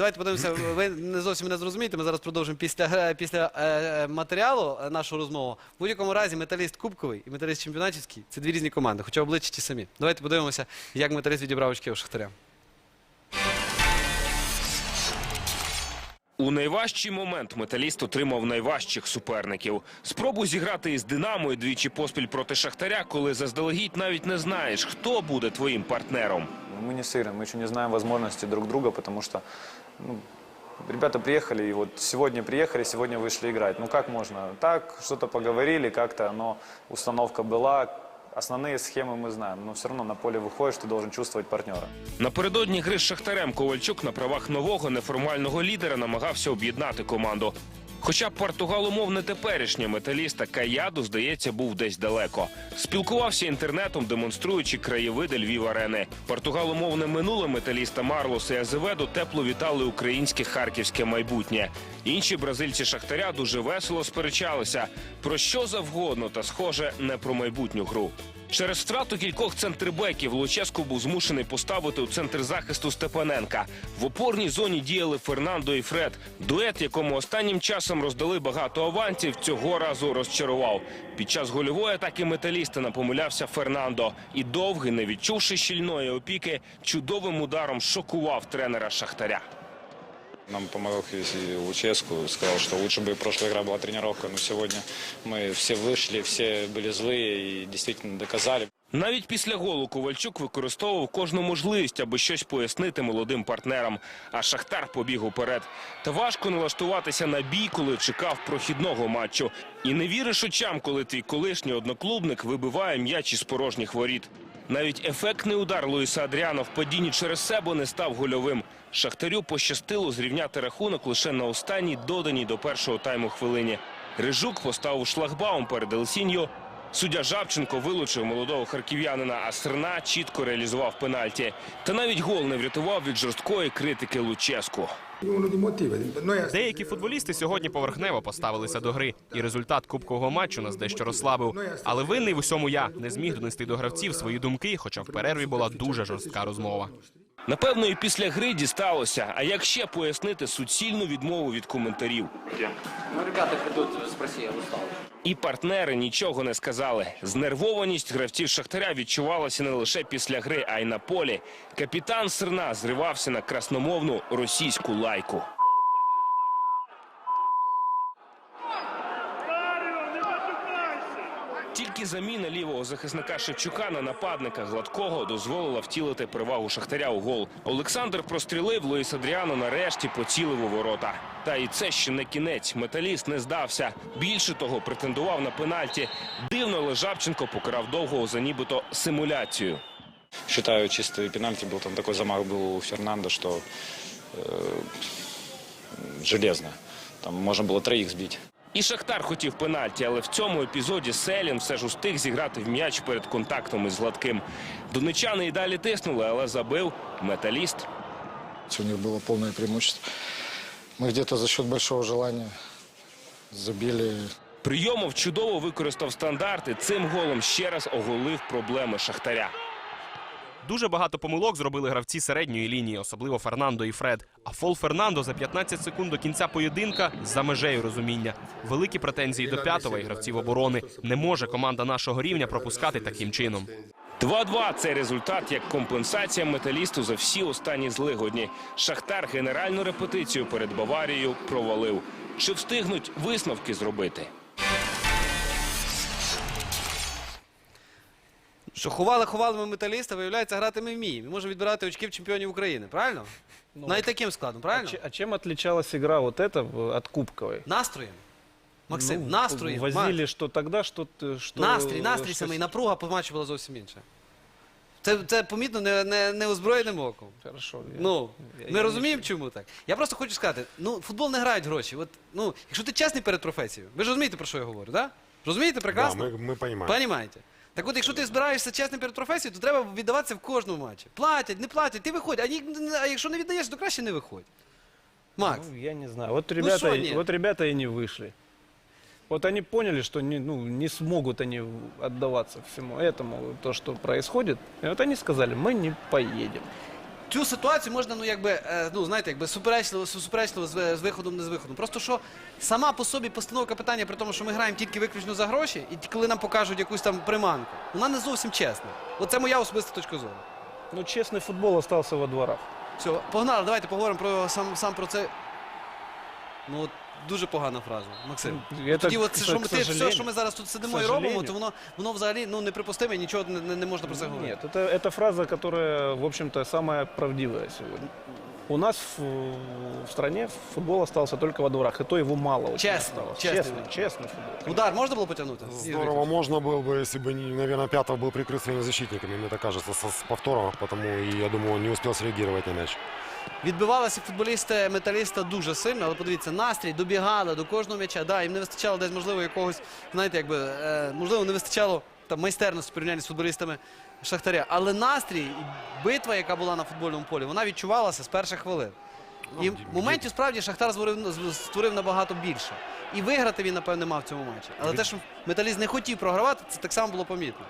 Давайте подивимося. Ви не зовсім мене зрозумієте. Ми зараз продовжимо після гра- після е, матеріалу е, нашу розмову. В будь-якому разі металіст кубковий і металіст чемпіонатівський це дві різні команди, хоча обличчя ті самі. Давайте подивимося, як металіст відібрав очки у Шахтаря. У найважчий момент металіст отримав найважчих суперників. Спробу зіграти із Динамо і двічі поспіль проти Шахтаря, коли заздалегідь навіть не знаєш, хто буде твоїм партнером. Мы не сыграем, мы еще не знаем возможностей друг друга, потому что ну, ребята приехали, и вот сегодня приехали, сегодня вышли играть. Ну как можно? Так, что-то поговорили, как-то, но установка была, основные схемы мы знаем, но все равно на поле выходишь, ты должен чувствовать партнера. Напередодні гри з Шахтарем Ковальчук на правах нового неформального лідера намагався об'єднати команду. Хоча б португаломовне теперішнє металіста Каяду, здається, був десь далеко. Спілкувався інтернетом, демонструючи краєвиди Львів арени. Португаломовне минуле металіста Марлоса і Азеведу тепло вітали українське харківське майбутнє. Інші бразильці Шахтаря дуже весело сперечалися про що завгодно, та схоже не про майбутню гру. Через втрату кількох центрбеків Луческо був змушений поставити у центр захисту Степаненка. В опорній зоні діяли Фернандо і Фред. Дует, якому останнім часом роздали багато авансів, цього разу розчарував. Під час гольової атаки металіста напомилявся Фернандо. І довгий, не відчувши щільної опіки, чудовим ударом шокував тренера Шахтаря. Нам помогал и Луческу, сказал, что лучше бы прошлая игра была тренировка, но сегодня мы все вышли, все были злые и действительно доказали. Навіть після голу Ковальчук використовував кожну можливість, аби щось пояснити молодим партнерам. А Шахтар побіг уперед. Та важко налаштуватися на бій, коли чекав прохідного матчу. І не віриш очам, коли твій колишній одноклубник вибиває м'яч із порожніх воріт. Навіть ефектний удар Луїса Адріана в падінні через себе не став гольовим. Шахтарю пощастило зрівняти рахунок лише на останній доданій до першого тайму хвилині. Рижук поставив шлагбаум перед Елсіньо. Суддя Жабченко вилучив молодого харків'янина, а Срна чітко реалізував пенальті. Та навіть гол не врятував від жорсткої критики Луческу. Деякі футболісти сьогодні поверхнево поставилися до гри, і результат кубкового матчу нас дещо розслабив. Але винний в усьому я не зміг донести до гравців свої думки, хоча в перерві була дуже жорстка розмова. Напевно, і після гри дісталося. А як ще пояснити суцільну відмову від коментарів? Ну, ребята придут, спроси, я устал. І партнери нічого не сказали. Знервованість гравців Шахтаря відчувалася не лише після гри, а й на полі. Капітан Сирна зривався на красномовну російську лайку. Тільки заміна лівого захисника Шевчука на нападника гладкого дозволила втілити перевагу Шахтаря у гол. Олександр прострілив, Луїс Адріано нарешті поцілив у ворота. Та і це ще не кінець. Металіст не здався. Більше того, претендував на пенальті. Дивно, але Жабченко покарав довгого за нібито симуляцію. Считаю, чистый пенальти был, там такой замах был у Фернандо, что э, железно. Там можно было троих сбить. І Шахтар хотів пенальті, але в цьому епізоді Селін все ж устиг зіграти в м'яч перед контактом із Гладким. Донечани і далі тиснули, але забив металіст. У них было полное преимущество. Мы где-то за счет большого желания забили. Прийомов чудово використав стандарти. Цим голом ще раз оголив проблеми Шахтаря. Дуже багато помилок зробили гравці середньої лінії, особливо Фернандо і Фред. А фол Фернандо за 15 секунд до кінця поєдинка за межею розуміння. Великі претензії до п'ятого і гравців оборони. Не може команда нашого рівня пропускати таким чином. 2-2 – це результат як компенсація металісту за всі останні злигодні. Шахтар генеральну репетицію перед Баварією провалив. Чи встигнуть висновки зробити? Що ховали, ховали ми металіста, виявляється, грати ми вміємо. Ми можемо відбирати очки в чемпіонів України, правильно? Навіть таким складом, А, правильно? че- а чем отличалась игра вот эта в- от кубковой? Настроєм. Максим, Ну, настроєм. Возили, что тогда, что... т- что Настрій, настрій что самий, с- напруга по матчу була зовсім інша. Це, це помітно не, не, неозброєним оком. Хорошо. я- Ну, я- ми я розуміємо, чому так. Я просто хочу сказати, ну, в футбол не грають гроші. От, ну, якщо ти чесний перед професією, ви ж розумієте, про що я говорю, так? Да? Розумієте прекрасно? Да, мы, мы понимаем. Понимаєте? Так от, якщо ти збираєшся чесним перед професією, то треба віддаватися в кожному матчі. Платять, не платять, ти виходь. А, ні- а якщо не віддаєш, то краще не виходь. Макс. Ну, я не знаю. Вот ребята, шо нет? вот ребята и не вышли. Вот они поняли, что не, ну, не смогут они отдаваться всему этому, то, что происходит. И вот они сказали, мы не поедем. цю ситуацію можна, ну якби, е, ну знаєте, якби суперечливо, суперечливо з, з виходом, не з виходом. Просто що сама по собі постановка питання при тому, що ми граємо тільки виключно за гроші, і коли нам покажуть якусь там приманку, вона не зовсім чесна. Оце моя особиста точка зору. Ну, чесний футбол залишився во дворах. Все, погнали, давайте поговоримо про сам, сам про це. Ну, дуже погана фраза, Максим. Это, Тоді, от, к- що ми, к ти, все, сожалению. що ми зараз тут сидимо К і робимо, сожалению. то воно, воно взагалі ну, неприпустиме, нічого не, не, не можна про це говорити. Нет, это, это фраза, которая, в общем-то, самая правдивая сегодня. У нас в, в стране футбол остался только во дворах, и то его мало очень Честно, осталось. честно. честный, честный футбол. Удар можна було потягнути? Здорово можно было бы, если бы, не- наверное, Пятов был прикрыт своими защитниками, мне так кажется, со- с повтором, потому и я думаю, он не успел среагировать на мяч. Відбивалися футболісти металіста дуже сильно, але подивіться, настрій добігали до кожного м'яча. Да, їм не вистачало десь, можливо, якогось, знаєте, якби, е, можливо, не вистачало там майстерності в порівнянні з футболістами Шахтаря. Але настрій, битва, яка була на футбольному полі, вона відчувалася з перших хвилин. І моментів справді Шахтар створив, створив набагато більше. І виграти він, напевне, мав в цьому матчі. Але те, що металіст не хотів програвати, це так само було помітно.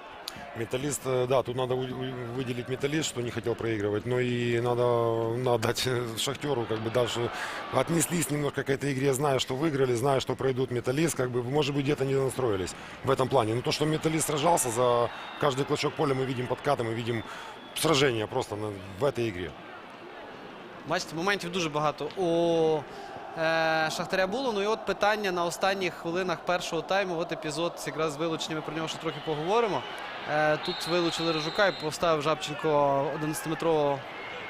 Металлист, э, да, тут надо у- у- выделить металлист, что не хотел проигрывать, но и надо, надо дать э, Шахтеру, как бы даже отнеслись немножко к этой игре, зная, что выиграли, зная, что пройдут металлист, как бы, может быть, где-то не настроились в этом плане. Но то, что металлист сражался за каждый клочок поля, мы видим подкаты, мы видим сражение просто на- в этой игре. Бачите, моментів дуже багато у е, Шахтаря було. Ну і от питання на останніх хвилинах першого тайму. От епізод якраз з вилученнями про нього ще трохи поговоримо. Е, тут вилучили Рижука і поставив Жабченко 11-метрового,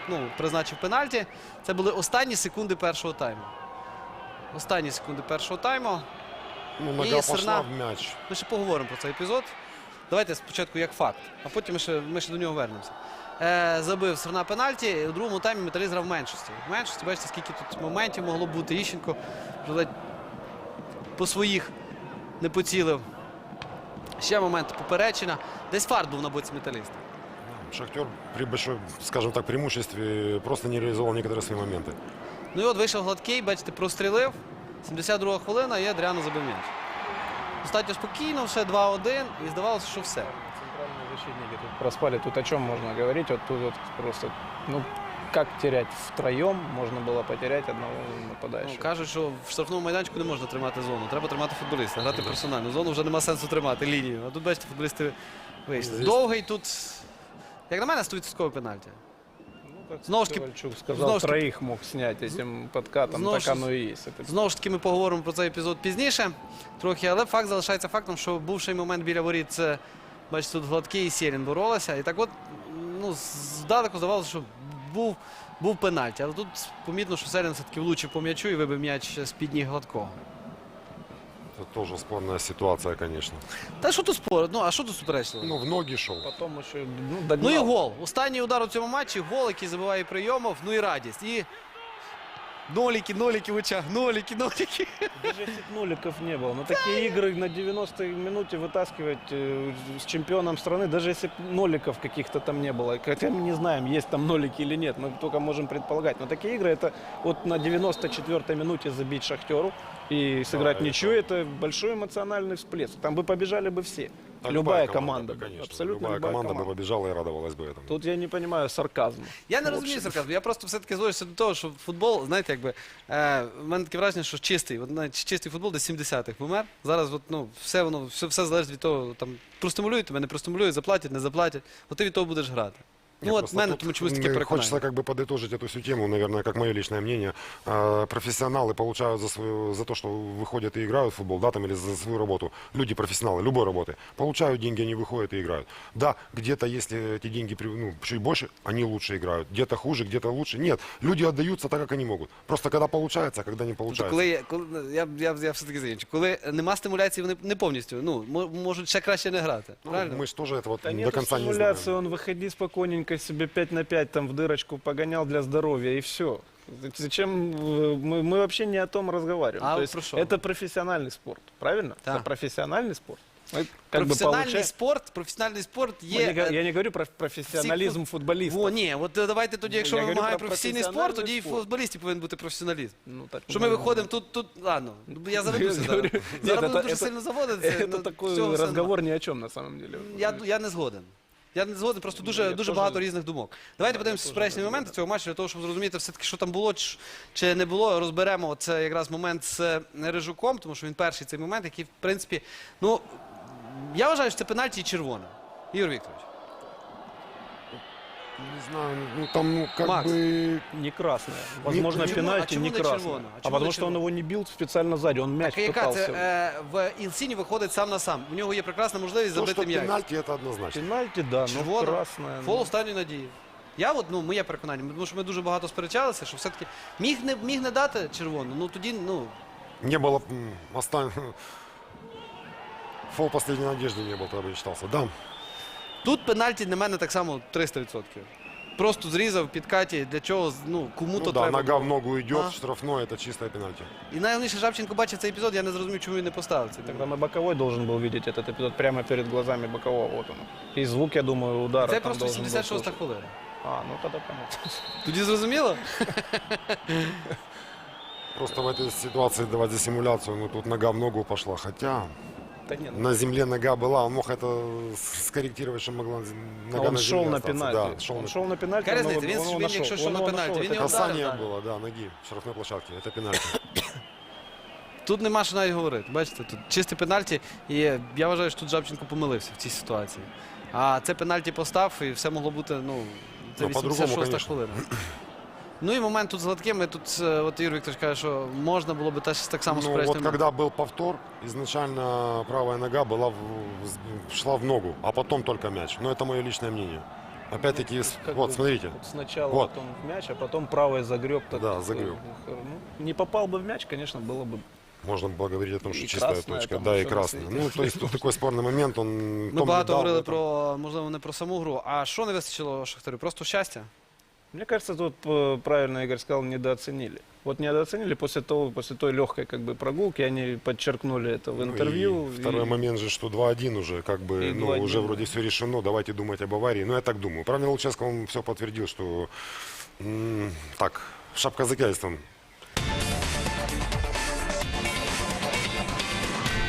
ну, призначив пенальті. Це були останні секунди першого тайму. Останні секунди першого тайму. Ну, нога И пошла Серна- в мяч. Ми ще поговоримо про цей епізод. Давайте спочатку як факт, а потім ми ще, ми ще до нього вернемося. Е, забив Серна пенальті. і У другому таймі металіст грав в меншості. В меншості, бачите, скільки тут моментів могло бути. Іщенко ледь по своїх не поцілив. Ще момент поперечина. Десь фарт був на боці металіста. Шахтер при большой, скажем так, преимуществе просто не реализовал некоторые свои моменты. Ну і от вийшов гладкий, бачите, прострілив. 72 хвилина і Адріано забив м'яч. Достатньо спокійно, все 2-1, і здавалося, що все. Центральные защитники тут проспали. Тут о чем можно говорить? Вот тут вот просто, ну, как терять втроем? Можно было потерять одного Ну, нападающего. кажуть, що в штрафному майданчику не можна тримати зону. Треба тримати футболіста, грати персонально. Зону вже нема сенсу тримати лінію. А тут, бачите, футболісти вийшли. Довгий тут, як на мене, 100% пенальті. Знову ж таки- Ковальчук знову сказал, ж таки- троих мог снять этим подкатом. знову Так ж- оно есть. Это Знову ж таки, ми поговоримо про цей епізод пізніше. Трохи, але факт залишається фактом, що бувший момент біля воріт, це, бачите, тут гладкий і Сєрін боролися. І так от, ну, здалеку здавалося, що був, був пенальті. Але тут помітно, що Сєрін все-таки влучив по м'ячу і вибив м'яч з-під ніг гладкого. Это тоже спорная ситуация, конечно. Та що тут спор? Ну, а що тут суперечливо? Ну, в ноги шел. потом еще ну, Ну догнал. і гол. Останній удар у цьому матчі, гол, який забиває прийомов, ну і радість. І ноліки, ноліки в очах, ноліки, ноліки. Даже если б ноликов не было. Но такие игры на 90-й минуте вытаскивать э, с чемпионом страны, даже если б ноликов каких-то там не было. Хотя мы не знаем, есть там нолики или нет. Мы только можем предполагать. Но такие игры, это вот на 94-й минуте забить Шахтеру и сыграть это- ничью, это большой эмоциональный всплеск. Там бы побежали бы все. Да, любая, команда. бы, конечно. Абсолютно любая, любая, команда, бы побежала и радовалась бы этому. Тут я не понимаю сарказма. Я не розумію сарказму. Я просто все-таки зводюся до того, що футбол, знаєте, якби е, в мене таке враження, що чистий, от, навіть чистий футбол десь 70-х помер. Зараз от, ну, все воно все, все залежить від того, там простимулюють тебе, не простимулюють, заплатять, не заплатять. От ти від того будеш грати. Ну Нет, от в просто мене тут, тому чомусь таке м, переконання. Хочется как бы подытожить эту всю тему, наверное, как мое личное мнение. А, Профессионалы получают за, свою, за то, что выходят и играют в футбол, да, там, или за свою работу. Люди профессионалы любой работы. Получают деньги, они выходят и играют. Да, где-то, если эти деньги при- ну, чуть больше, они лучше играют. Где-то хуже, где-то лучше. Нет, люди отдаются так, как они могут. Просто когда получается, а когда не Тобто, получается. коли, я- коли я, я, я все-таки закінчу. Коли нема стимуляції, вони не повністю ну, мо- можуть ще краще не грати. Ну, Правильно? мы же тоже это вот Да до нет конца не стимуляции, знаем. он выходи спокойненько себе 5 на 5 там в дырочку погонял для здоровья и все. Зачем э, мы, мы вообще не о том разговариваем? А То есть про что? это профессиональный спорт, правильно? Да. Это профессиональный спорт. Мы как бы професіональний получаем- спорт, професіональний спорт Мы є. не го- е, я не говорю про профессионализм всі футболиста. О, ні, от е, давайте тоді, якщо Я ми говорю вимагаємо про професійний спорт, професіональний тоді і в спорт. футболісті повинен бути професіоналізм. Ну, так, Що ми ну, виходимо тут, тут, ладно, я заведуся Я зараз. говорю, Зараз нет, буду это- дуже это- сильно заводитися. Это ну, такой всього все разговор ни о чем на самом деле. нормально. Я, я не згоден. Я не згоден, просто дуже, я дуже теж- багато різних думок. Давайте подивимося теж моменти цього матчу для того, щоб зрозуміти все-таки, що там було чи, чи не було. Розберемо це якраз момент з е, Рижуком, тому що він перший цей момент, який, в принципі, ну я вважаю, що це пенальті і червоне. Ігор Вікторович. Не знаю, ну там ну, как Макс. бы... Не красная. Возможно, почему- пенальти а чему не на красная. червоно? А А, чему потому на что он червоно? его не бил специально сзади, он мяч Так яка це пытался. е, в Інсіні виходить сам на сам. У нього є прекрасна можливість То, забити что м'яч. пенальти, это однозначно. Пенальти, да, но Червона, красная. Фол ну. останньої надії. Я от, ну, моє переконання, тому що ми дуже багато сперечалися, що все-таки міг не, міг не дати червону, ну тоді, ну, Не было... м, Остан... Фол последней надежды не был, тогда бы не считался. Да, Тут пенальті для мене так само 300%. Просто зрізав під Каті, для чого, ну, кому ну то да, треба. нога було. в ногу идет, А. штрафной, это чистое пенальти. І найголовніше, Жабченко бачив цей епізод, я не зрозумів, чому він не поставив цей Тогда пенальті. на боковой должен был видеть этот эпизод прямо перед глазами бокового. Вот он. И звук, я думаю, удара Це там просто должен был 86 слышать. хвилина. А, ну тогда понятно. Тоді зрозуміло? Просто в этой ситуации давать за симуляцию, ну тут нога в ногу пошла. Хотя Да нет, на земле нога была, он мог это с- скорректировать, что могла нога он на шел земле на остаться. пенальти. Да, шел он на шел на пенальти, Яка но різниця? Він, он его він нашел. якщо Он йшов на его пенальті, нашел, він это його красавчик. вдарив. Касание так. было, да, ноги в штрафной площадке. Это пенальти. Тут нема що навіть говорити. Бачите, тут чисте пенальті. І я вважаю, що тут Жабченко помилився в цій ситуації. А це пенальті постав, і все могло бути, ну, це Ну, по-другому, 86 конечно. хвилина. Ну і момент тут з Гладким, і тут е, от Ігор Вікторович каже, що можна було би теж так само Ну, суперечний вот момент. когда был повтор, изначально правая нога была в- в- шла в ногу, а потом только мяч. Но это мое личное мнение. Опять-таки, с- Как вот, бы смотрите. вот сначала Вот. потом в мяч, а потом правой загреб. Так, Да, загреб. Ну, не попал бы в мяч, конечно, было бы Можно было говорить о том, что И чистая красная точка. там Да, и всё на красная. свете. Ну, то есть тут такой спорный момент. Он Ми том багато дал, говорили этом- про, можливо, не про саму гру. А що не вистачило Шахтарю? Просто щастя? Мне кажется, тут э, правильно Игорь сказал, недооценили. Вот недооценили после того, после той легкой как бы прогулки, они подчеркнули это в Ну, интервью. и второй и- момент же, что 2-1 уже, как бы, И ну, 2:1, уже да. вроде все решено, давайте думать об аварии. Ну, я так думаю. Правильно, Луческо, он все подтвердил, что м, так, шапка закязистом